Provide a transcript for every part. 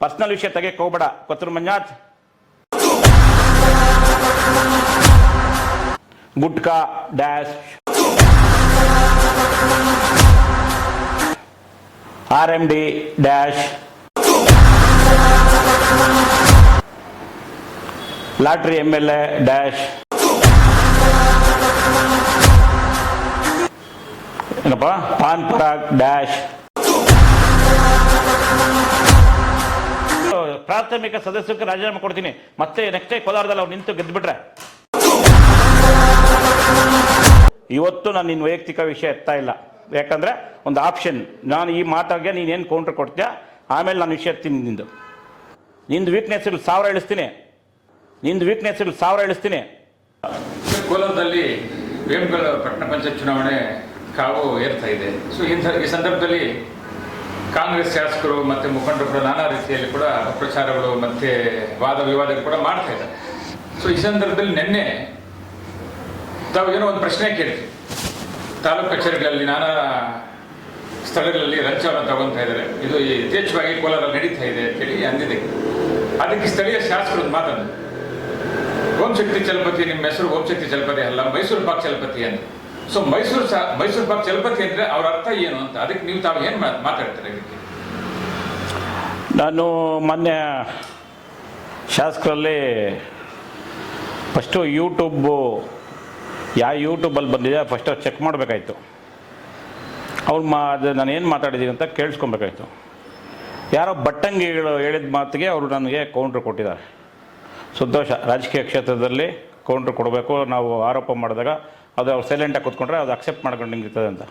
Personal ವಿಷಯ ತೆಗೆಯಕ್ಕೆ ಹೋಗ್ಬೇಡ Kothur ಮಂಜಾತ್ gutka dash R M D dash lottery M L A dash ಏನಪ್ಪ ಪಾನ್ ಪರಾಗ್ ಡ್ಯಾಶ್ ಪ್ರಾಥಮಿಕ ಸದಸ್ಯಕ್ಕೆ ರಾಜೀನಾಮೆ ಕೊಡ್ತೀನಿ. ಮತ್ತೆ ನೆಕ್ಸ್ಟ್ ಕೋಲಾರದಲ್ಲಿ ಅವ್ರು ನಿಂತು ಗೆದ್ದುಬಿಟ್ರೆ ಇವತ್ತು ನಾನು ನಿನ್ನ ವೈಯಕ್ತಿಕ ವಿಷಯ ಎತ್ತಾ ಇಲ್ಲ. ಯಾಕಂದ್ರೆ ಒಂದು ಆಪ್ಷನ್ ನಾನು ಈ ಮಾತಾಗೆ ನೀನೇನು ಕೌಂಟರ್ ಕೊಡ್ತೀಯ? ಆಮೇಲೆ ನಾನು ವಿಷಯ ಎತ್ತೀನಿ ನಿಂದು. ನಿಂದು ವೀಕ್ನೆಸ್ ಇಲ್ಲಿ ಸಾವಿರ ಇಳಿಸ್ತೀನಿ. ನಿಂದು ವೀಕ್ನೆಸ್ ಇಲ್ಲಿ ಸಾವಿರ ಇಳಿಸ್ತೀನಿ. ಕೋಲಾರದಲ್ಲಿ ವೇಮಗಳ ಪಟ್ಟಣ ಪಂಚಾಯತ್ ಚುನಾವಣೆ ಕಾವು ಏರ್ತಾ ಇದೆ. ಸೊ ಈ ಸಂದರ್ಭದಲ್ಲಿ ಕಾಂಗ್ರೆಸ್ ಶಾಸಕರು ಮತ್ತು ಮುಖಂಡರು ಕೂಡ ನಾನಾ ರೀತಿಯಲ್ಲಿ ಕೂಡ ಅಪಪ್ರಚಾರಗಳು ಮತ್ತು ವಾದ ವಿವಾದಗಳು ಕೂಡ ಮಾಡ್ತಾ ಇದ್ದಾರೆ. ಸೊ ಈ ಸಂದರ್ಭದಲ್ಲಿ ನಿನ್ನೆ ತಾವು ಏನೋ ಒಂದು ಪ್ರಶ್ನೆ ಕೇಳಿದ್ವಿ. ತಾಲೂಕು ಕಚೇರಿಗಳಲ್ಲಿ ನಾನಾ ಸ್ಥಳಗಳಲ್ಲಿ ಲಂಚವನ್ನು ತಗೊತಾ ಇದ್ದಾರೆ. ಇದು ಯಥೇಚ್ಛವಾಗಿ ಕೋಲಾರ ನಡೀತಾ ಇದೆ ಅಂತೇಳಿ ಅಂದಿದೆ. ಅದಕ್ಕೆ ಸ್ಥಳೀಯ ಶಾಸಕರು ಮಾತಾಡಿದ್ರು ಓಂಶಕ್ತಿ ಚಲಪತಿ ನಿಮ್ಮ ಹೆಸರು ಓಂ ಶಕ್ತಿ ಚಲಪತಿ ಅಲ್ಲ, ಮೈಸೂರು ಪಾಕ್ ಚಲಪತಿ ಅಂತ. ಸೊ ಮೈಸೂರು ಸಹ ಮೈಸೂರು ಪಾಕ್ ಚಲಪತಿ ಅಂದ್ರೆ ಅವ್ರ ಅರ್ಥ ಏನು ಅಂತ? ಅದಕ್ಕೆ ನೀವು ತಾವು ಏನು ಮಾತಾಡ್ತಾರೆ ನಾನು ಮೊನ್ನೆ ಶಾಸಕರಲ್ಲಿ ಫಸ್ಟು ಯೂಟ್ಯೂಬು ಯಾವ ಯೂಟ್ಯೂಬಲ್ಲಿ ಬಂದಿದೆ, ಫಸ್ಟ್ ಚೆಕ್ ಮಾಡಬೇಕಾಯ್ತು. ಅವ್ರು ಮಾ, ಅದು ನಾನು ಏನು ಮಾತಾಡಿದ್ದೀನಿ ಅಂತ ಕೇಳಿಸ್ಕೊಬೇಕಾಯ್ತು. ಯಾರೋ ಬಟ್ಟಂಗಿಗಳು ಹೇಳಿದ ಮಾತಿಗೆ ಅವರು ನನಗೆ ಕೌಂಟ್ರ್ ಕೊಟ್ಟಿದ್ದಾರೆ. ಸಂತೋಷ, ರಾಜಕೀಯ ಕ್ಷೇತ್ರದಲ್ಲಿ ಕೌಂಟ್ರ್ ಕೊಡಬೇಕು, ನಾವು ಆರೋಪ ಮಾಡಿದಾಗ ಅದು ಅವ್ರು ಸೈಲೆಂಟಾಗಿ ಕೂತ್ಕೊಂಡ್ರೆ ಅದು ಅಕ್ಸೆಪ್ಟ್ ಮಾಡ್ಕೊಂಡು ನಿಂತಿರ್ತದೆ ಅಂತ.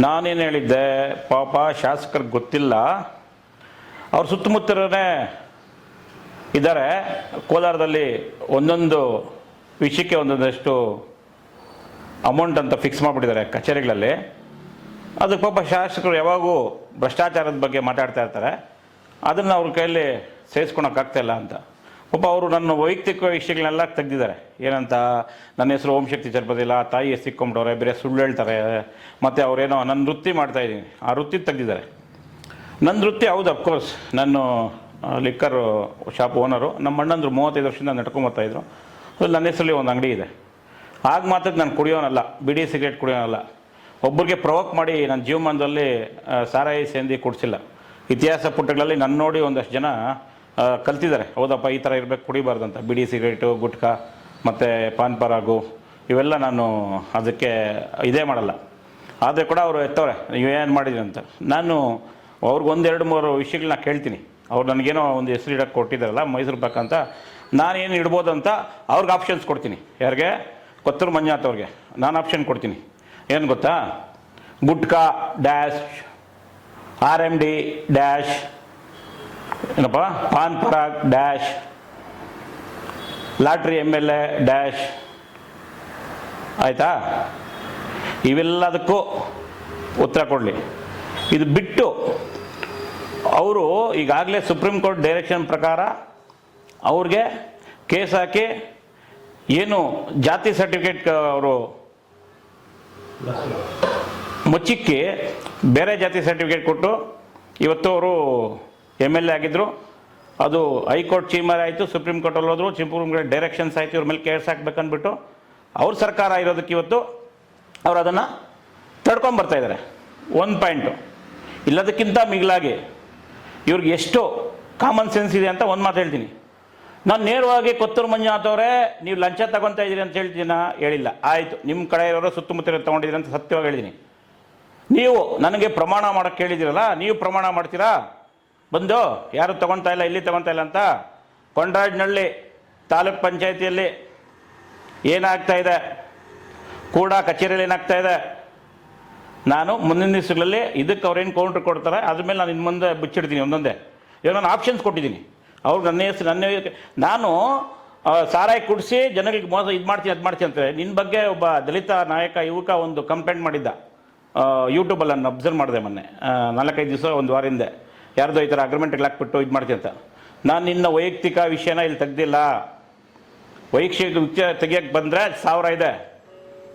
ನಾನೇನು ಹೇಳಿದ್ದೆ, ಪಾಪ ಶಾಸಕರಿಗೆ ಗೊತ್ತಿಲ್ಲ, ಅವ್ರ ಸುತ್ತಮುತ್ತಲೇ ಇದ್ದಾರೆ. ಕೋಲಾರದಲ್ಲಿ ಒಂದೊಂದು ವಿಷಯಕ್ಕೆ ಒಂದೊಂದಷ್ಟು ಅಮೌಂಟ್ ಅಂತ ಫಿಕ್ಸ್ ಮಾಡಿಬಿಟ್ಟಿದ್ದಾರೆ ಕಚೇರಿಗಳಲ್ಲಿ. ಅದಕ್ಕೆ ಪಾಪ ಶಾಸಕರು ಯಾವಾಗೂ ಭ್ರಷ್ಟಾಚಾರದ ಬಗ್ಗೆ ಮಾತಾಡ್ತಾ ಇರ್ತಾರೆ. ಅದನ್ನು ಅವ್ರ ಕೈಯಲ್ಲಿ ಸೇರಿಸ್ಕೊಳಕ್ಕಾಗ್ತಾಯಿಲ್ಲ ಅಂತ. ಪಾಪ ಅವರು ನನ್ನ ವೈಯಕ್ತಿಕ ವಿಷಯಗಳನ್ನೆಲ್ಲ ತೆಗೆದಿದ್ದಾರೆ. ಏನಂತ, ನನ್ನ ಹೆಸರು ಓಂ ಶಕ್ತಿ ಚರ್ಪದಿಲ್ಲ, ತಾಯಿ ಸಿಕ್ಕೊಂಬಿಟ್ಟವ್ರೆ ಬೇರೆ ಸುಳ್ಳು ಹೇಳ್ತಾರೆ, ಮತ್ತು ಅವರೇನೋ ನನ್ನ ವೃತ್ತಿ ಮಾಡ್ತಾಯಿದ್ದೀನಿ ಆ ವೃತ್ತಿ ತೆಗೆದಿದ್ದಾರೆ. ನನ್ನ ವೃತ್ತಿ ಹೌದು ಅಫ್ಕೋರ್ಸ್ ನಾನು ಲಿಕ್ಕರ್ ಶಾಪ್ ಓನರು ನಮ್ಮ ಅಣ್ಣಂದ್ರು ಮೂವತ್ತೈದು ವರ್ಷದಿಂದ ನಡ್ಕೊಂಬರ್ತಾಯಿದ್ರು ಅದ್ರಲ್ಲಿ ನನ್ನ ಹೆಸರಲ್ಲಿ ಒಂದು ಅಂಗಡಿ ಇದೆ. ಆಗ ಮಾತ್ರ ನಾನು ಕುಡಿಯೋನಲ್ಲ, ಬಿಡಿ ಸಿಗರೇಟ್ ಕುಡಿಯೋನಲ್ಲ. ಒಬ್ಬರಿಗೆ ಪ್ರವೋಕ್ ಮಾಡಿ ನನ್ನ ಜೀವಮಾನದಲ್ಲಿ ಸಾರಾಯಿ ಸೇಂದಿ ಕುಡಿಸಿಲ್ಲ. ಇತಿಹಾಸ ಪುಟಗಳಲ್ಲಿ ನನ್ನ ನೋಡಿ ಒಂದಷ್ಟು ಜನ ಕಲ್ತಿದ್ದಾರೆ. ಹೌದಪ್ಪ, ಈ ಥರ ಇರಬೇಕು ಕುಡಿಬಾರ್ದು ಅಂತ ಬಿಡಿ ಸಿಗರೇಟು, ಗುಟ್ಕಾ, ಮತ್ತು ಪಾನ್ ಪರಾಗು, ಇವೆಲ್ಲ ನಾನು ಅದಕ್ಕೆ ಇದೇ ಮಾಡಲ್ಲ. ಆದರೆ ಕೂಡ ಅವರು ಎತ್ತವ್ರೆ ಏನು ಮಾಡಿದ್ರಿ ಅಂತ. ನಾನು ಅವ್ರಿಗೆ ಒಂದೆರಡು ಮೂರು ವಿಷಯಗಳನ್ನ ಕೇಳ್ತೀನಿ. ಅವ್ರು ನನಗೇನೋ ಒಂದು ಹೆಸರು ಇಡಕ್ಕೆ ಕೊಟ್ಟಿದ್ದಾರಲ್ಲ, ಮೈಸೂರು ಪಾಕ್ ಅಂತ. ನಾನೇನು ಇಡ್ಬೋದು ಅಂತ ಅವ್ರಿಗೆ ಆಪ್ಷನ್ಸ್ ಕೊಡ್ತೀನಿ. ಯಾರಿಗೆ? ಕೊತ್ತೂರು ಮಂಜುನಾಥ್ ಅವ್ರಿಗೆ. ನಾನು ಆಪ್ಷನ್ ಕೊಡ್ತೀನಿ. ಏನು ಗೊತ್ತಾ? Gutka dash R M D dash ಏನಪ್ಪ? Pan Parag dash. Lottery M L A dash. ಆಯಿತಾ? ಇವೆಲ್ಲದಕ್ಕೂ ಉತ್ತರ ಕೊಡಲಿ. ಇದು ಬಿಟ್ಟು ಅವರು ಈಗಾಗಲೇ ಸುಪ್ರೀಂ ಕೋರ್ಟ್ ಡೈರೆಕ್ಷನ್ ಪ್ರಕಾರ ಅವ್ರಿಗೆ ಕೇಸ್ ಹಾಕಿ ಏನು ಜಾತಿ ಸರ್ಟಿಫಿಕೇಟ್ ಅವರು ಮುಚ್ಚಿಕ್ಕಿ ಬೇರೆ ಜಾತಿ ಸರ್ಟಿಫಿಕೇಟ್ ಕೊಟ್ಟು ಇವತ್ತು ಅವರು ಎಂ ಎಲ್ ಎ ಆಗಿದ್ದರು ಅದು ಹೈಕೋರ್ಟ್ ಚೀಮರ್ ಆಯಿತು, ಸುಪ್ರೀಂ ಕೋರ್ಟಲ್ಲಿ ಹೋದ್ರು ಸುಪ್ರೀಂ ಕೋರ್ಟ್ ಡೈರೆಕ್ಷನ್ಸ್ ಆಯಿತು, ಇವ್ರ ಮೇಲೆ ಕೇಸ್ ಹಾಕ್ಬೇಕಂದ್ಬಿಟ್ಟು ಅವ್ರ ಸರ್ಕಾರ ಇರೋದಕ್ಕೆ ಇವತ್ತು ಅವ್ರು ಅದನ್ನು ತಡ್ಕೊಂಬರ್ತಾ ಇದ್ದಾರೆ ಒಂದು ಪಾಯಿಂಟು ಇಲ್ಲದಕ್ಕಿಂತ ಮಿಗಿಲಾಗಿ ಇವ್ರಿಗೆ ಎಷ್ಟು ಕಾಮನ್ ಸೆನ್ಸ್ ಇದೆ ಅಂತ ಒಂದು ಮಾತು ಹೇಳ್ತೀನಿ. ನಾನು ನೇರವಾಗಿ ಕೊತ್ತೂರು ಮಂಜುನಾಥ್ ಅವರೇ, ನೀವು ಲಂಚ ತಗೊತಾ ಇದ್ದೀರಿ ಅಂತ ಹೇಳ್ತೀನ ಹೇಳಿಲ್ಲ. ಆಯಿತು ನಿಮ್ಮ ಕಡೆ ಇರೋರು ಸುತ್ತಮುತ್ತ ತೊಗೊಂಡಿದ್ದೀರಿ ಅಂತ ಸತ್ಯವಾಗಿ ಹೇಳಿದ್ದೀನಿ ನೀವು ನನಗೆ ಪ್ರಮಾಣ ಮಾಡೋಕ್ಕೆ ಹೇಳಿದಿರಲ್ಲ ನೀವು ಪ್ರಮಾಣ ಮಾಡ್ತೀರಾ? ಬಂದು, ಯಾರು ತಗೊಳ್ತಾ ಇಲ್ಲ ಇಲ್ಲಿ ತಗೊಳ್ತಾ ಇಲ್ಲ ಅಂತ? ಕೊಂಡ್ರಾಜ್ನಳ್ಳಿ ತಾಲೂಕ್ ಪಂಚಾಯತಿಯಲ್ಲಿ ಏನಾಗ್ತಾ ಇದೆ? ಕೂಡ ಕಚೇರಿಯಲ್ಲಿ ಏನಾಗ್ತಾ ಇದೆ? ನಾನು ಮುಂದಿನ ದಿವಸಗಳಲ್ಲಿ ಇದಕ್ಕೆ ಅವ್ರೇನು ಕೌಂಟ್ರ್ ಕೊಡ್ತಾರೆ, ಅದ್ರ ಮೇಲೆ ನಾನು ಇನ್ನು ಮುಂದೆ ಬಿಚ್ಚಿಡ್ತೀನಿ ಒಂದೊಂದೇ. ಇವಾಗ ನಾನು ಆಪ್ಷನ್ಸ್ ಕೊಟ್ಟಿದ್ದೀನಿ. ಅವ್ರು ನನ್ನ ಹೆಸರು, ನನ್ನ ನಾನು ಸಾರಾಯಿ ಕುಡಿಸಿ ಜನಗಳಿಗೆ ಮೋಸ ಇದು ಮಾಡ್ತೀನಿ, ಅದು ಮಾಡ್ತೀನಿ ಅಂತಾರೆ. ನಿನ್ನ ಬಗ್ಗೆ ಒಬ್ಬ ದಲಿತ ನಾಯಕ, ಯುವಕ ಒಂದು ಕಂಪ್ಲೇಂಟ್ ಮಾಡಿದ್ದ. ಯೂಟ್ಯೂಬಲ್ಲಿ ನಾನು ಅಬ್ಸರ್ವ್ ಮಾಡಿದೆ ಮೊನ್ನೆ. ನಾಲ್ಕೈದು ದಿವಸ, ಒಂದು ವಾರ ಹಿಂದೆ. ಯಾರ್ದೋ ಈ ಥರ ಅಗ್ರಿಮೆಂಟ್ಗೆ ಹಾಕ್ಬಿಟ್ಟು ಇದು ಮಾಡ್ತೀನಿ ಅಂತ. ನಾನು ನಿನ್ನ ವೈಯಕ್ತಿಕ ವಿಷಯನ ಇಲ್ಲಿ ತೆಗ್ದಿಲ್ಲ. ವೈಯಕ್ತಿಕ ವಿಷಯ ತೆಗಿಯೋಕ್ಕೆ ಬಂದರೆ ಸಾವಿರ ಇದೆ.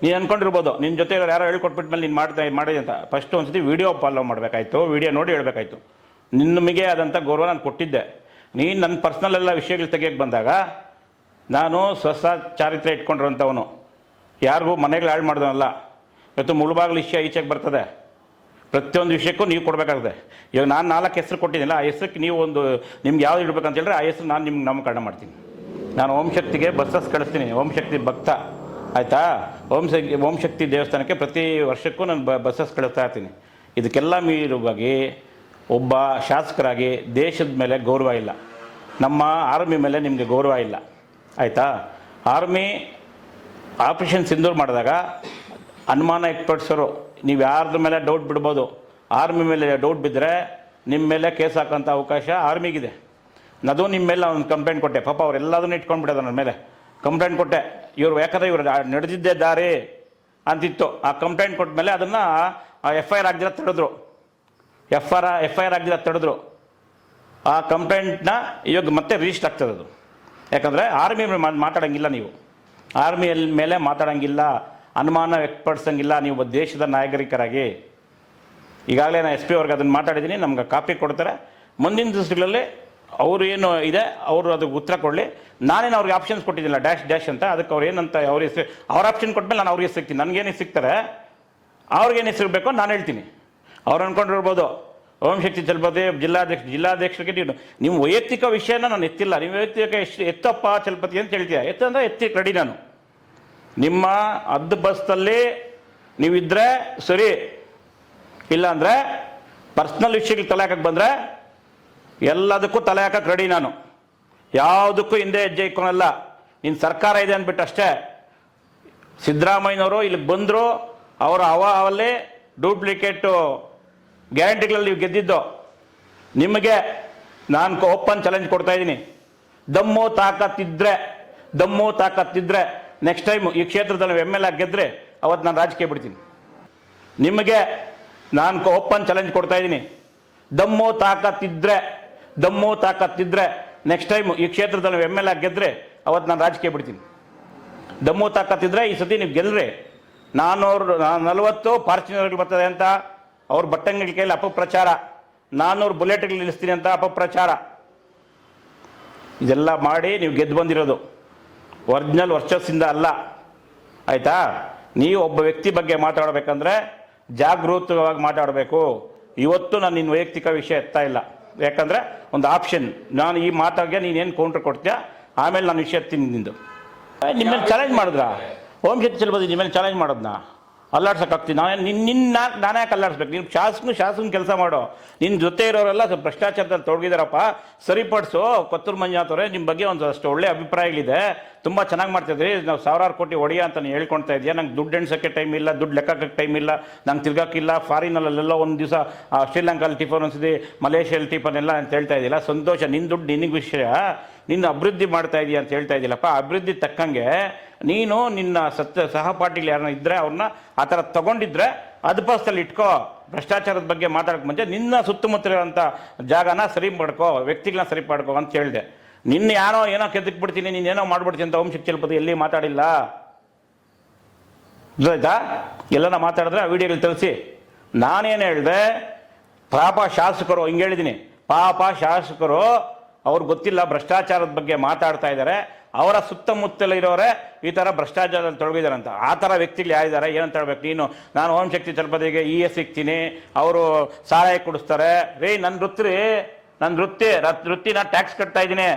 ನೀನು ಅಂದ್ಕೊಂಡಿರ್ಬೋದು ನಿನ್ನ ಜೊತೆ ಯಾರೋ ಯಾರೋ ಹೇಳ್ಕೊಟ್ಬಿಟ್ಮೇಲೆ ನೀನು ಮಾಡ್ತಾ ಮಾಡಿದೆ ಅಂತ. ಫಸ್ಟ್ ಒಂದ್ಸತಿ ವೀಡಿಯೋ ಫಾಲೋ ಮಾಡಬೇಕಾಯ್ತು. ವೀಡಿಯೋ ನೋಡಿ ಹೇಳ್ಬೇಕಾಯ್ತು. ನಿಮಗೆ ಆದಂಥ ಗೌರವ ನಾನು ಕೊಟ್ಟಿದ್ದೆ. ನೀನು ನನ್ನ ಪರ್ಸ್ನಲ್ ಎಲ್ಲ ವಿಷಯಗಳು ತೆಗಿಯೋಕ್ಕೆ ಬಂದಾಗ ನಾನು ಸ್ವಸ ಚಾರಿತ್ರ್ಯ ಇಟ್ಕೊಂಡಿರೋಂಥವನು ಯಾರಿಗೂ ಮನೆಗಳು ಹಾಳು ಮಾಡಿದವನಲ್ಲ. ಇವತ್ತು ಮುಳುಬಾಗಿಲು ವಿಷಯ ಈಚೆಗೆ ಬರ್ತದೆ. ಪ್ರತಿಯೊಂದು ವಿಷಯಕ್ಕೂ ನೀವು ಕೊಡಬೇಕಾಗುತ್ತೆ ಇವಾಗ ನಾನು ನಾಲ್ಕು ಹೆಸರು ಕೊಟ್ಟಿದ್ದೀನಲ್ಲ, ಆ ಹೆಸರಿಗೆ ನೀವು ಒಂದು ನಿಮ್ಗೆ ಯಾವ್ದು ಇಡ್ಬೇಕಂತ ಹೇಳಿದ್ರೆ ಆ ಹೆಸರು ನಾನು ನಿಮ್ಗೆ ನಾಮಕರಣ ಮಾಡ್ತೀನಿ. ನಾನು ಓಂ ಶಕ್ತಿಗೆ ಬಸ್ಸಸ್ ಕಳಿಸ್ತೀನಿ, ಓಂ ಶಕ್ತಿ ಭಕ್ತ, ಆಯಿತಾ? ಓಂ ಶಕ್ತಿ ಓಂ ಶಕ್ತಿ ದೇವಸ್ಥಾನಕ್ಕೆ ಪ್ರತಿ ವರ್ಷಕ್ಕೂ ನಾನು ಬ ಬಸ್ಸಸ್ ಕಳಿಸ್ತಾ ಇರ್ತೀನಿ. ಇದಕ್ಕೆಲ್ಲ ಮೀರುವಾಗಿ ಒಬ್ಬ ಶಾಸಕರಾಗಿ ದೇಶದ ಮೇಲೆ ಗೌರವ ಇಲ್ಲ. ನಮ್ಮ ಆರ್ಮಿ ಮೇಲೆ ನಿಮಗೆ ಗೌರವ ಇಲ್ಲ. ಆಯಿತಾ? ಆರ್ಮಿ ಆಪ್ರೇಷನ್ ಸಿಂಧೂರ್ ಮಾಡಿದಾಗ ಅನುಮಾನ ವ್ಯಕ್ತಪಡಿಸೋರು ನೀವು ಯಾರ್ದ್ರ ಮೇಲೆ ಡೌಟ್ ಬಿಡ್ಬೋದು ಆರ್ಮಿ ಮೇಲೆ ಡೌಟ್ ಬಿದ್ದರೆ ನಿಮ್ಮ ಮೇಲೆ ಕೇಸ್ ಹಾಕೋಂಥ ಅವಕಾಶ ಆರ್ಮಿಗಿದೆ ಅದು ನಿಮ್ಮ ಮೇಲೆ ಒಂದು ಕಂಪ್ಲೇಂಟ್ ಕೊಟ್ಟೆ. ಪಾಪ ಅವರೆಲ್ಲದನ್ನು ಇಟ್ಕೊಂಡು ಬಿಡೋದು ನನ್ನ ಮೇಲೆ. ಕಂಪ್ಲೇಂಟ್ ಕೊಟ್ಟೆ. ಇವರು ಯಾಕಂದರೆ ಇವರು ನಡೆದಿದ್ದೇ ದಾರಿ ಅಂತಿತ್ತು. ಆ ಕಂಪ್ಲೇಂಟ್ ಕೊಟ್ಟ ಮೇಲೆ ಅದನ್ನು ಎಫ್ ಐ ಆರ್ ಆಗಿದ್ರೆ ತಡೆದ್ರು. F R F I R ಆಗಿದ್ರೆ ತಡೆದ್ರು. ಆ ಕಂಪ್ಲೇಂಟ್ನ ಇವಾಗ ಮತ್ತೆ ರಿಜಿಸ್ಟರ್ ಆಗ್ತದೆ ಅದು. ಯಾಕಂದರೆ ಆರ್ಮಿ ಮಾತಾಡೋಂಗಿಲ್ಲ ನೀವು. ಆರ್ಮಿಯಲ್ಲಿ ಮೇಲೆ ಮಾತಾಡೋಂಗಿಲ್ಲ. ಅನುಮಾನ ವ್ಯಕ್ತಪಡಿಸಂಗಿಲ್ಲ. ನೀವು ದೇಶದ ನಾಗರಿಕರಾಗಿ ಈಗಾಗಲೇ ನಾನು ಎಸ್ ಪಿ ಅವ್ರಿಗೆ ಅದನ್ನು ಮಾತಾಡಿದ್ದೀನಿ. ನಮ್ಗೆ ಕಾಪಿ ಕೊಡ್ತಾರೆ. ಮುಂದಿನ ದಿವಸಗಳಲ್ಲಿ ಅವರು ಏನು ಇದೆ, ಅವರು ಅದಕ್ಕೆ ಉತ್ತರ ಕೊಡಲಿ. ನಾನೇನು ಅವ್ರಿಗೆ ಆಪ್ಷನ್ಸ್ ಕೊಟ್ಟಿದ್ದಿಲ್ಲ ಡ್ಯಾಶ್ ಡ್ಯಾಶ್ ಅಂತ. ಅದಕ್ಕೆ ಅವ್ರು ಏನಂತ ಅವ್ರ ಹೆಸರು, ಅವ್ರ ಆಪ್ಷನ್ ಕೊಟ್ಟಮೇಲೆ ನಾನು ಅವ್ರಿಗೆ ಸಿಗ್ತೀನಿ. ನನಗೇನು ಸಿಗ್ತಾರೆ, ಅವ್ರಿಗೇನು ಹೆಸರು ಬೇಕೋ ನಾನು ಹೇಳ್ತೀನಿ. ಅವ್ರು ಅಂದ್ಕೊಂಡಿರ್ಬೋದು ಓಂ ಶಕ್ತಿ ಚಲಪತಿ, ಜಿಲ್ಲಾಧ್ಯಕ್ಷ, ಜಿಲ್ಲಾಧ್ಯಕ್ಷರಿಗೆ ನೀವು ನಿಮ್ಮ ವೈಯಕ್ತಿಕ ವಿಷಯನ ನಾನು ಎತ್ತಿಲ್ಲ. ನಿಮ್ಮ ವೈಯಕ್ತಿಕ ಎಷ್ಟು ಎತ್ತಪ್ಪ ಚಲಪತಿ ಅಂತ ಹೇಳ್ತೀಯ. ಎತ್ತಂದ್ರೆ ಎತ್ತಿ ರೆಡಿ ನಾನು. ನಿಮ್ಮ ಅದ್ ಬಸ್ಸಲ್ಲಿ ನೀವಿದ್ರೆ ಸರಿ. ಇಲ್ಲಾಂದರೆ ಪರ್ಸ್ನಲ್ ವಿಷಯಗಳು ತಲೆ ಹಾಕಕ್ಕೆ ಬಂದರೆ ಎಲ್ಲದಕ್ಕೂ ತಲೆ ಹಾಕಕ್ಕೆ ರೆಡಿ ನಾನು. ಯಾವುದಕ್ಕೂ ಹಿಂದೆ ಹೆಜ್ಜೆ ಇಕ್ಕೊಳಲ್ಲ ನಿನ್ನ ಸರ್ಕಾರ ಇದೆ ಅಂದ್ಬಿಟ್ಟು ಅಷ್ಟೇ. ಸಿದ್ದರಾಮಯ್ಯನವರು ಇಲ್ಲಿಗೆ ಬಂದರು, ಅವರ ಅವಲ್ಲಿ ಡೂಪ್ಲಿಕೇಟು ಗ್ಯಾರಂಟಿಗಳಲ್ಲಿ ನೀವು ಗೆದ್ದಿದ್ದು. ನಿಮಗೆ ನಾನು ಓಪನ್ ಚಾಲೆಂಜ್ ಕೊಡ್ತಾ ಇದ್ದೀನಿ. ದಮ್ಮು ತಾಕತ್ತಿದ್ರೆ ದಮ್ಮು ತಾಕತ್ತಿದ್ರೆ ನೆಕ್ಸ್ಟ್ ಟೈಮ್ ಈ ಕ್ಷೇತ್ರದಲ್ಲಿ ಎಂ ಎಲ್ ಎ ಗೆದ್ದರೆ ಅವತ್ತು ನಾನು ರಾಜಕೀಯ ಬಿಡ್ತೀನಿ. ನಿಮಗೆ ನಾನು ಓಪನ್ ಚಾಲೆಂಜ್ ಕೊಡ್ತಾ ಇದ್ದೀನಿ. ದಮ್ಮು ತಾಕತ್ತಿದ್ರೆ ದಮ್ಮು ತಾಕತ್ತಿದ್ರೆ ನೆಕ್ಸ್ಟ್ ಟೈಮ್ ಈ ಕ್ಷೇತ್ರದಲ್ಲಿ ಎಂ ಎಲ್ ಎ ಗೆದ್ದರೆ ಅವತ್ತು ನಾನು ರಾಜಕೀಯ ಬಿಡ್ತೀನಿ. ದಮ್ಮು ತಾಕತ್ತಿದ್ರೆ ಈ ಸತಿ ನೀವು ಗೆಲ್ಲರೆ ನಾನ್ನೂರು ನಲವತ್ತು ಫಾರ್ಚುನರ್ಗಳು ಬರ್ತದೆ ಅಂತ ಅವ್ರ ಬಟ್ಟಂಗಳ ಕೈಯಲ್ಲಿ ಅಪಪ್ರಚಾರ. ನಾನ್ನೂರು ಬುಲೆಟ್ಗಳು ನಿಲ್ಲಿಸ್ತೀನಿ ಅಂತ ಅಪಪ್ರಚಾರ. ಇದೆಲ್ಲ ಮಾಡಿ ನೀವು ಗೆದ್ದು ಬಂದಿರೋದು. ಒರಿಜಿನಲ್ ವರ್ಷಸ್ಸಿಂದ ಅಲ್ಲ. ಆಯಿತಾ? ನೀವು ಒಬ್ಬ ವ್ಯಕ್ತಿ ಬಗ್ಗೆ ಮಾತಾಡಬೇಕಂದ್ರೆ ಜಾಗೃತವಾಗಿ ಮಾತಾಡಬೇಕು. ಇವತ್ತು ನಾನು ನಿನ್ನ ವೈಯಕ್ತಿಕ ವಿಷಯ ಎತ್ತಾ ಇಲ್ಲ. ಯಾಕಂದರೆ ಒಂದು ಆಪ್ಷನ್ ನಾನು ಈ ಮಾತಾಗೆ ನೀನೇನು ಕೌಂಟ್ರ್ ಕೊಡ್ತೀಯ? ಆಮೇಲೆ ನಾನು ವಿಷಯ ಎತ್ತೀನಿ ನಿಂದು. ನಿಮ್ಮಲ್ಲಿ ಚಾಲೆಂಜ್ ಮಾಡಿದ್ರಾ? ಓಂ ಶಕ್ತಿ ಚಲಪತಿ ನಿಮ್ಮ ಮೇಲೆ ಚಾಲೆಂಜ್ ಮಾಡೋದನ್ನ ಅಲ್ಲಾಡ್ಸೋಕ್ಕಾಗ್ತೀನಿ ನಾನು ನಿನ್ನ ನಿನ್ನ ನಾನೇ ಯಾಕೆ ಅಲ್ಲಾಡ್ಸ್ಬೇಕು? ನೀನು ಶಾಸನ ಶಾಸನ ಕೆಲಸ ಮಾಡೋ. ನಿನ್ನ ಜೊತೆ ಇರೋರೆಲ್ಲ ಸ್ವಲ್ಪ ಭ್ರಷ್ಟಾಚಾರದಲ್ಲಿ ತೊಡಗಿದಾರಪ್ಪ. ಸರಿಪಡಿಸು, ಕೊತ್ತೂರು ಮಂಜುನಾಥ್ ಅವರೇ ನಿಮ್ಮ ಬಗ್ಗೆ ಒಂದು ಅಷ್ಟು ಒಳ್ಳೆ ಅಭಿಪ್ರಾಯಗಳಿದೆ. ತುಂಬ ಚೆನ್ನಾಗಿ ಮಾಡ್ತಿದ್ರಿ. ನಾವು ಸಾವಿರಾರು ಕೋಟಿ ಒಡೆಯ ಅಂತ ನೀನು ಹೇಳ್ಕೊಳ್ತಾ ಇದೆಯಾ? ನಂಗೆ ದುಡ್ಡು ಎಣ್ಸೋಕ್ಕೆ ಟೈಮ್ ಇಲ್ಲ, ದುಡ್ಡು ಲೆಕ್ಕಕ್ಕೆ ಟೈಮ್ ಇಲ್ಲ, ನಂಗೆ ತಿರ್ಗಾಕಿಲ್ಲ. ಫಾರಿನಲ್ಲೆಲ್ಲ ಒಂದು ದಿವಸ ಶ್ರೀಲಂಕಾದಲ್ಲಿ ಟಿಫನ್ ಅನ್ಸಿದೆ ಮಲೇಷ್ಯಲ್ಲಿ ಟಿಫನ್ ಎಲ್ಲ ಅಂತ ಹೇಳ್ತಾ ಇದ್ದಿಲ್ಲ ಸಂತೋಷ. ನಿನ್ನ ದುಡ್ಡು ನಿನಗೆ ವಿಷಯ. ನಿನ್ನ ಅಭಿವೃದ್ಧಿ ಮಾಡ್ತಾ ಇದೀಯ ಅಂತ ಹೇಳ್ತಾ ಇದ್ದಿಲ್ಲಪ್ಪ ಅಭಿವೃದ್ಧಿ ತಕ್ಕಂಗೆ ನೀನು ನಿನ್ನ ಸತ್ಯ ಸಹಪಾಠಿಗಳು ಯಾರನ್ನ ಇದ್ದರೆ ಅವ್ರನ್ನ ಆ ಥರ ತಗೊಂಡಿದ್ರೆ ಅದ್ಬಸ್ತಲ್ಲಿ ಇಟ್ಕೋ. ಭ್ರಷ್ಟಾಚಾರದ ಬಗ್ಗೆ ಮಾತಾಡೋಕೆ ಮುಂಚೆ ನಿನ್ನ ಸುತ್ತಮುತ್ತ ಇರೋಂಥ ಜಾಗನ ಸರಿ ಮಾಡ್ಕೋ, ವ್ಯಕ್ತಿಗಳನ್ನ ಸರಿ ಮಾಡ್ಕೋ ಅಂತ ಹೇಳಿದೆ. ನಿನ್ನ ಯಾರೋ ಏನೋ ಕೆದಕ್ ಬಿಡ್ತೀನಿ ನೀನು ಏನೋ ಮಾಡ್ಬಿಡ್ತೀನಿ ಅಂತ ಓಂ ಚಲಪತಿ ಎಲ್ಲಿ ಮಾತಾಡಿಲ್ಲ? ಆಯ್ತಾ ಎಲ್ಲನ ಮಾತಾಡಿದ್ರೆ ಆ ವಿಡಿಯೋಗಳು ತಿಳಿಸಿ. ನಾನೇನು ಹೇಳಿದೆ? ಪಾಪ ಶಾಸಕರು, ಹಿಂಗೆ ಹೇಳಿದ್ದೀನಿ ಪಾಪ ಶಾಸಕರು ಅವ್ರಿಗೆ ಗೊತ್ತಿಲ್ಲ ಭ್ರಷ್ಟಾಚಾರದ ಬಗ್ಗೆ ಮಾತಾಡ್ತಾ ಇದ್ದಾರೆ ಅವರ ಸುತ್ತಮುತ್ತಲ ಇರೋರೆ ಈ ಥರ ಭ್ರಷ್ಟಾಚಾರದಲ್ಲಿ ಅಂತ ಆ ಥರ ವ್ಯಕ್ತಿಗಳು ಯಾರಿದ್ದಾರೆ? ಏನಂತ ಹೇಳ್ಬೇಕು? ನೀನು, ನಾನು ಓಂ ಶಕ್ತಿ ಚಲಪತಿಗೆ ಇ ಎಸ್ ಸಿಗ್ತೀನಿ, ಅವರು ಸಹಾಯ ಕೊಡಿಸ್ತಾರೆ. ರೀ ನನ್ನ ವೃತ್ತಿ ನನ್ನ ವೃತ್ತಿ ವೃತ್ತಿ ನಾನು ಟ್ಯಾಕ್ಸ್ ಕಟ್ತಾ ಇದ್ದೀನಿ.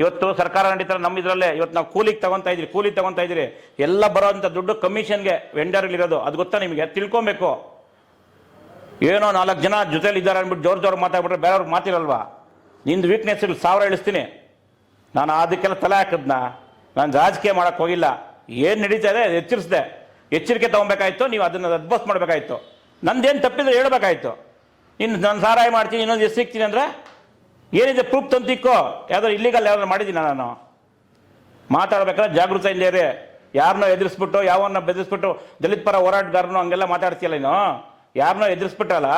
ಇವತ್ತು ಸರ್ಕಾರ ನಡೀತಾರೆ ನಮ್ಮ ಇದರಲ್ಲೇ. ಇವತ್ತು ನಾವು ಕೂಲಿಗೆ ತಗೊಂತಾ ಇದ್ರಿ ಕೂಲಿ ತಗೊಂತಾ ಇದ್ದೀರಿ. ಎಲ್ಲ ಬರೋವಂಥ ದುಡ್ಡು ಕಮಿಷನ್ಗೆ ವೆಂಡರ್ಗಳಿರೋದು ಅದು ಗೊತ್ತಾ ನಿಮಗೆ? ತಿಳ್ಕೊಬೇಕು. ಏನೋ ನಾಲ್ಕು ಜನ ಜೊತೆಲಿ ಇದ್ದಾರೆ ಅಂದ್ಬಿಟ್ಟು ಜೋರು ಜೋರು ಮಾತಾಡ್ಬಿಟ್ರೆ ಬೇರೆಯವ್ರಿಗೆ ಮಾತಿರಲ್ವಾ? ನಿಂದು ವೀಕ್ನೆಸ್ಗಳು ಸಾವಿರ ಇಳಿಸ್ತೀನಿ. ನಾನು ಅದಕ್ಕೆಲ್ಲ ತಲೆ ಹಾಕಿದ್ನ. ನಾನು ರಾಜಕೀಯ ಮಾಡೋಕ್ಕೆ ಹೋಗಿಲ್ಲ. ಏನು ನಡೀತಾ ಇದೆ? ಎಚ್ಚರಿಸಿದೆ. ಎಚ್ಚರಿಕೆ ತೊಗೊಬೇಕಾಯ್ತು, ನೀವು ಅದನ್ನು ಅದ್ಭುತ ಮಾಡಬೇಕಾಯ್ತು. ನಂದೇನು ತಪ್ಪಿದ್ರೆ ಹೇಳ್ಬೇಕಾಯ್ತು. ಇನ್ನು ನಾನು ಸಾರಾಯ ಮಾಡ್ತೀನಿ, ಇನ್ನೊಂದು ಎಷ್ಟು ಸಿಗ್ತೀನಿ ಅಂದರೆ ಏನಿದೆ ಪ್ರೂಫ್ ತಂತಿಕ್ಕೋ ಯಾವ್ದಾದ್ರು ಇಲ್ಲಿಗಲ್ಲ ಯಾವ್ದಾರು ಮಾಡಿದ್ದೀನಿ ನಾನು? ಮಾತಾಡ್ಬೇಕಾದ್ರೆ ಜಾಗೃತ ಇರಿ. ಯಾರನ್ನೋ ಎದುರಿಸ್ಬಿಟ್ಟು, ಯಾವನ್ನ ಬೆದರಿಸ್ಬಿಟ್ಟು ದಲಿತ ಪರ ಹೋರಾಟಗಾರನು ಹಂಗೆಲ್ಲ ಮಾತಾಡ್ತೀಯಲ್ಲ ನೀನು? ಯಾರನ್ನೋ ಎದುರಿಸ್ಬಿಟ್ಟಲ್ಲ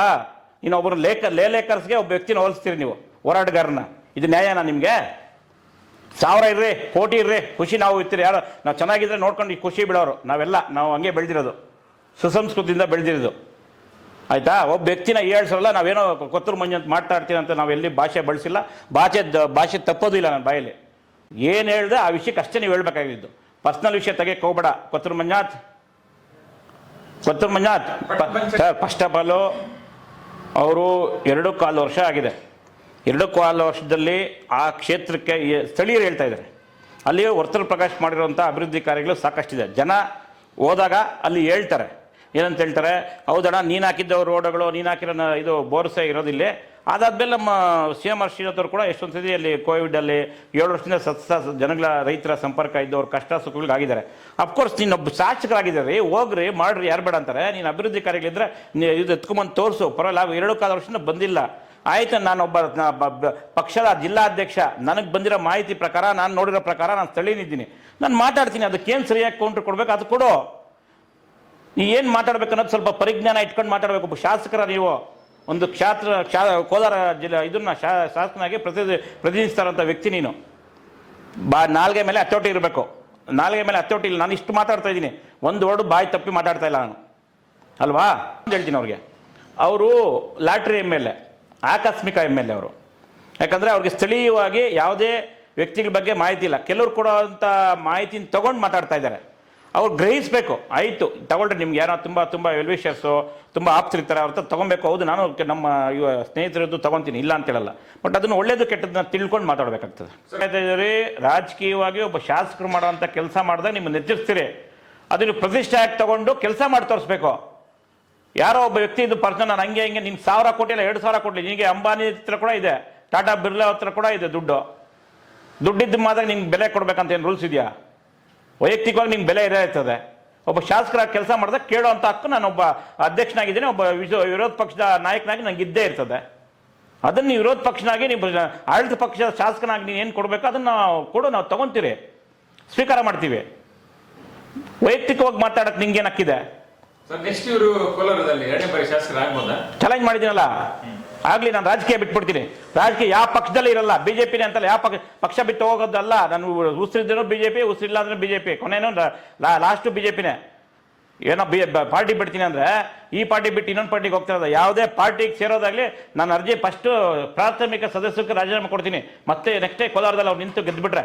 ನೀನು ಒಬ್ಬರು ಲೇಖ ಲೇಖರ್ಸ್ಗೆ ಒಬ್ಬ ವ್ಯಕ್ತಿನ ಹೋಲಿಸ್ತೀರಿ ನೀವು ಹೋರಾಟಗಾರನ ಇದು ನ್ಯಾಯನಾ ನಿಮಗೆ? ಸಾವಿರ ಇರ್ರಿ, ಕೋಟಿ ಇರ್ರಿ, ಖುಷಿ ನಾವು ಇರ್ತೀರಿ. ಯಾರು, ನಾವು ಚೆನ್ನಾಗಿದ್ರೆ ನೋಡ್ಕೊಂಡು ಈ ಖುಷಿ ಬಿಡೋರು. ನಾವೆಲ್ಲ, ನಾವು ಹಂಗೆ ಬೆಳೆದಿರೋದು. ಸುಸಂಸ್ಕೃತಿಯಿಂದ ಬೆಳೆದಿರೋದು. ಆಯ್ತಾ? ಒಬ್ಬ ವ್ಯಕ್ತಿನ ಹೇಳ್ಸಲ್ಲ ನಾವೇನೋ ಕೊತ್ತೂರು ಮಂಜು ಅಂತ ಮಾತಾಡ್ತೀನಿ ಅಂತ ನಾವು ಎಲ್ಲಿ ಭಾಷೆ ಬಳಸಿಲ್ಲ. ಭಾಷೆ ಭಾಷೆ ತಪ್ಪೋದು ಇಲ್ಲ ನನ್ನ ಬಾಯಲ್ಲಿ. ಏನು ಹೇಳ್ದೆ, ಆ ವಿಷಯಕ್ಕೆ ಅಷ್ಟೇ ನೀವು ಹೇಳ್ಬೇಕಾಗಿದ್ದು. ಪರ್ಸ್ನಲ್ ವಿಷಯ ತೆಗೆಯಕ್ಕೆ ಹೋಗ್ಬೇಡ. Kothur Manjunath Kothur Manjunath first of all ಅವರು ಎರಡು ಕಾಲು ವರ್ಷ ಆಗಿದೆ. ಎರಡು ಕಾಲು ವರ್ಷದಲ್ಲಿ ಆ ಕ್ಷೇತ್ರಕ್ಕೆ ಸ್ಥಳೀಯರು ಹೇಳ್ತಾ ಇದ್ದಾರೆ. ಅಲ್ಲಿ ವರ್ತಲ್ ಪ್ರಕಾಶ್ ಮಾಡಿರುವಂಥ ಅಭಿವೃದ್ಧಿ ಕಾರ್ಯಗಳು ಸಾಕಷ್ಟಿದೆ. ಜನ ಹೋದಾಗ ಅಲ್ಲಿ ಹೇಳ್ತಾರೆ. ಏನಂತ ಹೇಳ್ತಾರೆ? ಹೌದಣ್ಣ, ನೀನು ಹಾಕಿದ್ದ ರೋಡ್ಗಳು ನೀನು ಹಾಕಿರೋ ಇದು ಬೋರ್ಸೆ ಇರೋದಿಲ್ಲ ಅದಾದ್ಮೇಲೆ ನಮ್ಮ ಸಿ ಎಂ ಆರ್ ಶ್ರೀನಾಥ್ ಅವರು ಕೂಡ ಎಷ್ಟೊಂದು ಸತಿ ಅಲ್ಲಿ ಕೋವಿಡಲ್ಲಿ ಏಳು ವರ್ಷದಿಂದ ಸತ್ಸ ಜನಗಳ ರೈತರ ಸಂಪರ್ಕ ಇದ್ದವ್ರು ಕಷ್ಟ ಸುಖಗಳಿಗಾಗಿದ್ದಾರೆ. ಅಫ್ಕೋರ್ಸ್ ನೀನೊಬ್ಬ ಶಾಸಕರಾಗಿದ್ದಾರೆ ಹೋಗ್ರಿ, ಮಾಡ್ರಿ, ಯಾರು ಬೇಡ ಅಂತಾರೆ. ನೀನು ಅಭಿವೃದ್ಧಿ ಕಾರ್ಯಗಳಿದ್ರೆ ನೀ ಇದು ಎತ್ಕೊಂಬಂದು ತೋರಿಸು. ಪರವಾಗಿಲ್ಲ ಎರಡು ಕಾಲ ವರ್ಷದಿಂದ ಬಂದಿಲ್ಲ. ಆಯ್ತು ನಾನೊಬ್ಬ ಪಕ್ಷದ ಜಿಲ್ಲಾಧ್ಯಕ್ಷ, ನನಗೆ ಬಂದಿರೋ ಮಾಹಿತಿ ಪ್ರಕಾರ, ನಾನು ನೋಡಿರೋ ಪ್ರಕಾರ ನಾನು ಸ್ಥಳೀಯನಿದ್ದೀನಿ. ನಾನು ಮಾತಾಡ್ತೀನಿ ಅದಕ್ಕೇನು ಸರಿಯಾಗಿ ಕೌಂಟ್ರ್ ಕೊಡಬೇಕು, ಅದು ಕೊಡು. ನೀ ಏನು ಮಾತಾಡ್ಬೇಕು ಅನ್ನೋದು ಸ್ವಲ್ಪ ಪರಿಜ್ಞಾನ ಇಟ್ಕೊಂಡು ಮಾತಾಡಬೇಕು. ಒಬ್ಬ ಶಾಸಕರ ನೀವು ಒಂದು ಕ್ಷಾತ್ರ, ಕ್ಷಾ, ಕೋಲಾರ ಜಿಲ್ಲೆ, ಇದನ್ನ ಶಾ, ಶಾಸಕನಾಗಿ ಪ್ರತಿ ಪ್ರತಿನಿಧಿಸ್ತಾರಂಥ ವ್ಯಕ್ತಿ ನೀನು. ಬಾ, ನಾಲ್ಗೆ ಮೇಲೆ ಹತ್ತೋಟಿ ಇರಬೇಕು. ನಾಲ್ಗೆ ಮೇಲೆ ಹತ್ತೋಟಿ ಇಲ್ಲ, ನಾನು ಇಷ್ಟು ಮಾತಾಡ್ತಾ ಇದ್ದೀನಿ. ಒಂದು ವರ್ಡು ಬಾಯಿ ತಪ್ಪಿ ಮಾತಾಡ್ತಾ ಇಲ್ಲ ನಾನು. ಅಲ್ವಾ? ಹೇಳ್ತೀನಿ ಅವ್ರಿಗೆ. ಅವರು ಲಾಟ್ರಿ ಎಂ ಎಲ್ ಎ. ಆಕಸ್ಮಿಕ ಎಂ ಎಲ್ ಎ ಅವರು. ಯಾಕಂದರೆ ಅವ್ರಿಗೆ ಸ್ಥಳೀಯವಾಗಿ ಯಾವುದೇ ವ್ಯಕ್ತಿಗಳ ಬಗ್ಗೆ ಮಾಹಿತಿ ಇಲ್ಲ. ಕೆಲವ್ರು ಕೊಡೋವಂಥ ಮಾಹಿತಿನ ತಗೊಂಡು ಮಾತಾಡ್ತಾ ಇದ್ದಾರೆ. ಅವ್ರು ಗ್ರಹಿಸಬೇಕು, ಆಯಿತು, ತಗೊಳ್ರಿ, ನಿಮ್ಗೆ ಯಾರೋ ತುಂಬ ತುಂಬ ವೆಲ್ವಿಷರ್ಸು, ತುಂಬ ಆಪ್ತರಿರ್ತಾರೆ ಅವ್ರ ಹತ್ರ ತೊಗೊಬೇಕು ಹೌದು, ನಾನು ನಮ್ಮ ಇವ ಸ್ನೇಹಿತರದ್ದು ತೊಗೊತೀನಿ ಇಲ್ಲ ಅಂತ ಬಟ್ ಅದನ್ನು ಒಳ್ಳೇದು ಕೆಟ್ಟದನ್ನ ತಿಳ್ಕೊಂಡು ಮಾತಾಡಬೇಕಾಗ್ತದೆ. ರಾಜಕೀಯವಾಗಿ ಒಬ್ಬ ಶಾಸಕರು ಮಾಡೋವಂಥ ಕೆಲಸ ಮಾಡಿದಾಗ ನಿಮ್ಮನ್ನು ಎಚ್ಚರಿಸ್ತೀರಿ. ಅದನ್ನು ಪ್ರತಿಷ್ಠೆ ಆಗಿ ತಗೊಂಡು ಕೆಲಸ ಮಾಡಿ ತೋರಿಸ್ಬೇಕು. ಯಾರೋ ಒಬ್ಬ ವ್ಯಕ್ತಿ ಇದು ಪರ್ಸನ್ ನಾನು ಹಂಗೆ ಹಿಂಗೆ ನಿನ್ ಸಾವಿರ ಕೋಟಿ ಇಲ್ಲ, ಎರಡು ಸಾವಿರ ಕೋಟಿ ನಿನಗೆ ಅಂಬಾನಿ ಹತ್ರ ಕೂಡ ಇದೆ, ಟಾಟಾ ಬಿರ್ಲಾ ಹತ್ರ ಕೂಡ ಇದೆ ದುಡ್ಡು. ದುಡ್ಡಿದ್ದು ಮಾತ್ರ ನಿಂಗೆ ಬೆಲೆ ಕೊಡ್ಬೇಕಂತ ಏನು ರೂಲ್ಸ್ ಇದೆಯಾ? ವೈಯಕ್ತಿಕವಾಗಿ ನಿಂಗೆ ಬೆಲೆ ಇರೇ ಇರ್ತದೆ. ಒಬ್ಬ ಶಾಸಕರ ಕೆಲಸ ಮಾಡಿದಾಗ ಕೇಳೋವಂಥ ಹಕ್ಕು ನಾನು ಒಬ್ಬ ಅಧ್ಯಕ್ಷನಾಗಿದ್ದೀನಿ, ಒಬ್ಬ ವಿರೋಧ ಪಕ್ಷದ ನಾಯಕನಾಗಿ ನಂಗೆ ಇದ್ದೇ ಇರ್ತದೆ. ಅದನ್ನು ನೀವು ವಿರೋಧ ಪಕ್ಷನಾಗಿ, ನೀವು ಆಡಳಿತ ಪಕ್ಷದ ಶಾಸಕನಾಗಿ ನೀನು ಏನು ಕೊಡಬೇಕು, ಅದನ್ನು ಕೊಡು, ನಾವು ತಗೊಂತೀರಿ. ಸ್ವೀಕಾರ ಮಾಡ್ತೀವಿ. ವೈಯಕ್ತಿಕವಾಗಿ ಮಾತಾಡಕ್ಕೆ ನಿಂಗೆ ಸರ್ ನೆಕ್ಸ್ಟ್ ಇವರು ಕೋಲಾರದಲ್ಲಿ ಎರಡನೇ ಬಾರಿ ಶಾಸಕರಾಗ್ಬೋದಾ ಚಾಲೆಂಜ್ ಮಾಡಿದ್ದೀನಲ್ಲ? ಆಗ್ಲಿ ನಾನು ರಾಜಕೀಯ ಬಿಟ್ಬಿಡ್ತೀನಿ. ರಾಜಕೀಯ ಯಾವ ಪಕ್ಷದಲ್ಲಿ ಇರಲ್ಲ. ಬಿಜೆಪಿನೇ ಅಂತಲ್ಲ ಯಾವ ಪಕ್ಷ ಪಕ್ಷ ಬಿಟ್ಟು ಹೋಗೋದಲ್ಲ. ನಾನು ಉಸಿರಿದ್ರು ಬಿಜೆಪಿ ಉಸಿರಿಲ್ಲ ಅಂದ್ರೆ ಬಿಜೆಪಿ ಕೊನೆನೂ ಲಾಸ್ಟು ಬಿಜೆಪಿನೇ ಏನೋ ಬಿ ಪಾರ್ಟಿ ಬಿಡ್ತೀನಿ ಅಂದ್ರೆ ಈ ಪಾರ್ಟಿ ಬಿಟ್ಟು ಇನ್ನೊಂದು ಪಾರ್ಟಿಗೆ ಹೋಗ್ತಾ ಇರೋದು. ಯಾವುದೇ ಪಾರ್ಟಿಗೆ ಸೇರೋದಾಗ್ಲಿ ನಾನು ಅರ್ಜಿ ಫಸ್ಟ್ ಪ್ರಾಥಮಿಕ ಸದಸ್ಯಕ್ಕೆ ರಾಜೀನಾಮೆ ಕೊಡ್ತೀನಿ. ಮತ್ತೆ ನೆಕ್ಸ್ಟ್ ಕೋಲಾರದಲ್ಲಿ ಅವ್ರು ನಿಂತು ಗೆದ್ದುಬಿಟ್ರೆ